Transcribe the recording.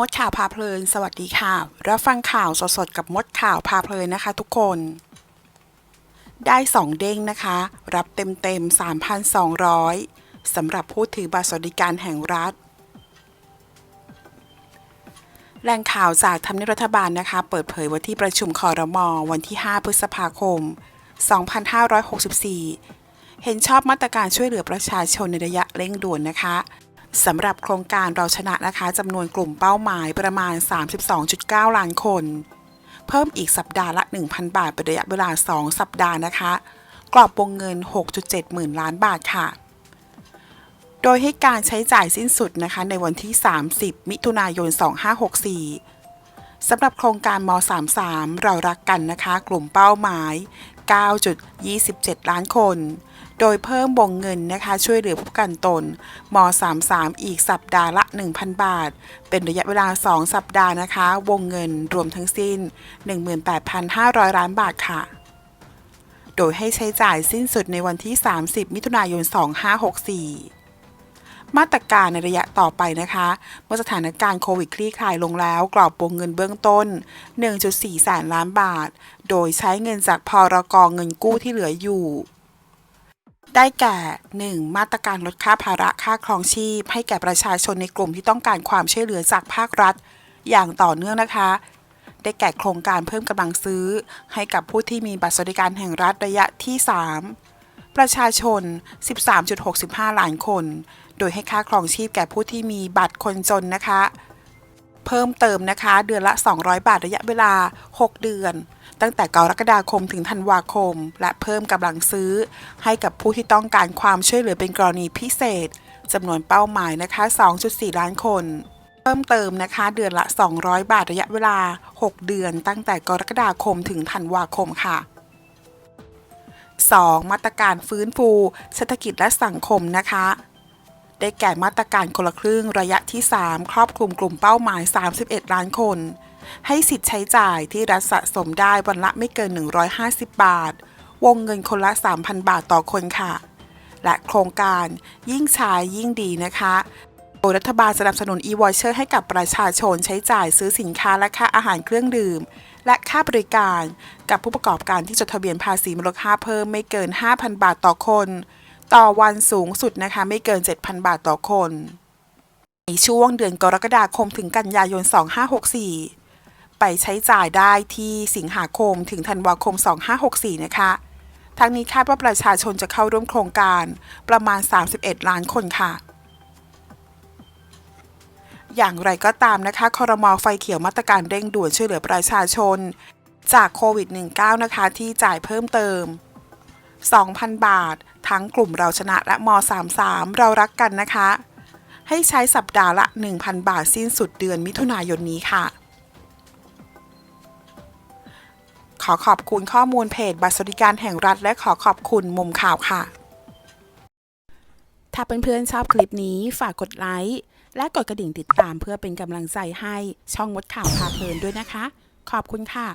มดข่าวพาเพลิน สวัสดีค่ะ รับฟังข่าวสดๆกับมดข่าวพาเพลินนะคะทุกคน ได้ 2 เด้งนะคะ รับเต็มๆ 3,200สำหรับผู้ถือบัตรสวัสดิการแห่งรัฐแหล่งข่าวจากทำเนียบรัฐบาลนะคะ เปิดเผยว่าที่ประชุมคอรมอวันที่ 5 พฤษภาคม 2564 เห็นชอบมาตรการช่วยเหลือประชาชนในระยะเร่งด่วนนะคะ สำหรับโครงการเราชนะนะคะจำนวนกลุ่มเป้าหมายประมาณ 32.9 ล้านคน เพิ่มอีกสัปดาห์ละ 1,000 บาทเป็นระยะเวลา 2 สัปดาห์นะคะ กรอบวงเงิน 6.7 หมื่นล้านบาทค่ะ โดยให้การใช้จ่ายสิ้นสุดนะคะในวันที่ 30 มิถุนายน 2564 สำหรับโครงการม 33 เรารักกันนะคะ กลุ่มเป้าหมาย 9.27 ล้านคน โดยเพิ่มวงเงินนะคะช่วยเหลือผู้ประกันตนม 33 อีกสัปดาห์ละ 1,000 บาท เป็นระยะเวลา 2 สัปดาห์นะคะ วงเงินรวมทั้งสิ้น 18,500 ล้านบาทค่ะโดยให้ใช้จ่ายสิ้นสุดในวันที่ 30 มิถุนายน 2564 มาตรการในระยะต่อไปนะคะ เมื่อสถานการณ์โควิดคลี่คลายลงแล้ว กรอบวงเงินเบื้องต้น 1.4 แสนล้านบาท โดยใช้เงินจากพรกองเงินกู้ที่เหลืออยู่ ได้แก่ 1. มาตรการลดค่าภาระค่าครองชีพ ให้แก่ประชาชนในกลุ่มที่ต้องการความช่วยเหลือจากภาครัฐ อย่างต่อเนื่องนะคะ ได้แก่โครงการเพิ่มกำลังซื้อ ให้กับผู้ที่มีบัตรสวัสดิการแห่งรัฐระยะที่ 3 ประชาชน 13.65 ล้านคน โดยให้ค่าครองชีพแก่ผู้ที่มีบัตรคนจนนะคะ เพิ่มเติมนะคะ เดือนละ 200 บาทระยะเวลา 6 เดือน ตั้งแต่กรกฎาคมถึงธันวาคม และเพิ่มกำลังซื้อ ให้กับผู้ที่ต้องการความช่วยเหลือเป็นกรณีพิเศษจำนวนเป้าหมายนะคะ 2.4 ล้านคน เพิ่มเติมนะคะ เดือนละ 200 บาทระยะเวลา 6 เดือนตั้งแต่กรกฎาคมถึงธันวาคมค่ะ 2. มาตรการฟื้นฟู เศรษฐกิจและสังคมนะคะ ได้แก่มาตรการคนละครึ่งระยะที่ 3 ครอบคลุมกลุ่มเป้าหมาย 31 ล้านคน ให้สิทธิ์ใช้จ่ายที่รัฐสะสมได้วันละไม่เกิน 150 บาท วงเงินคนละ 3,000 บาทต่อคนค่ะ และโครงการยิ่งใช้ยิ่งดีนะคะโดยรัฐบาลสนับสนุน e-voucher ให้กับประชาชนใช้จ่ายซื้อสินค้าและค่าอาหารเครื่องดื่ม และค่าบริการกับผู้ประกอบการที่จดทะเบียนภาษีมูลค่าเพิ่มไม่เกิน 5,000 บาทต่อคน ต่อวันสูงสุดนะคะไม่เกิน 7,000 บาทต่อคน ในช่วงเดือนกรกฎาคมถึงกันยายน 2564 ไปใช้จ่ายได้ที่สิงหาคมถึงธันวาคม 2564 นะคะทั้งนี้คาดว่าประชาชนจะเข้าร่วมโครงการประมาณ 31 ล้านคนค่ะ อย่างไรก็ตามนะคะคอรมอไฟเขียวมาตรการเร่งด่วนช่วยเหลือประชาชน จากโควิด -19 นะคะ ที่จ่ายเพิ่มเติม 2,000 บาท ทั้งกลุ่มเราชนะและม 33 เรารักกันนะคะ ให้ใช้สัปดาห์ละ 1,000 บาทสิ้นสุดเดือนมิถุนายนนี้ค่ะ อขอบคุณข้อมูลเพจบัตรสวัสดิการแห่งรัฐ และขอขอบคุณมุมข่าวค่ะ ถ้าเพื่อนๆชอบคลิปนี้ฝากกดไลค์และกดกระดิ่งติดตามเพื่อเป็นกำลังใจให้ช่องมดข่าวพาเพลินด้วยนะคะ ขอบคุณค่ะ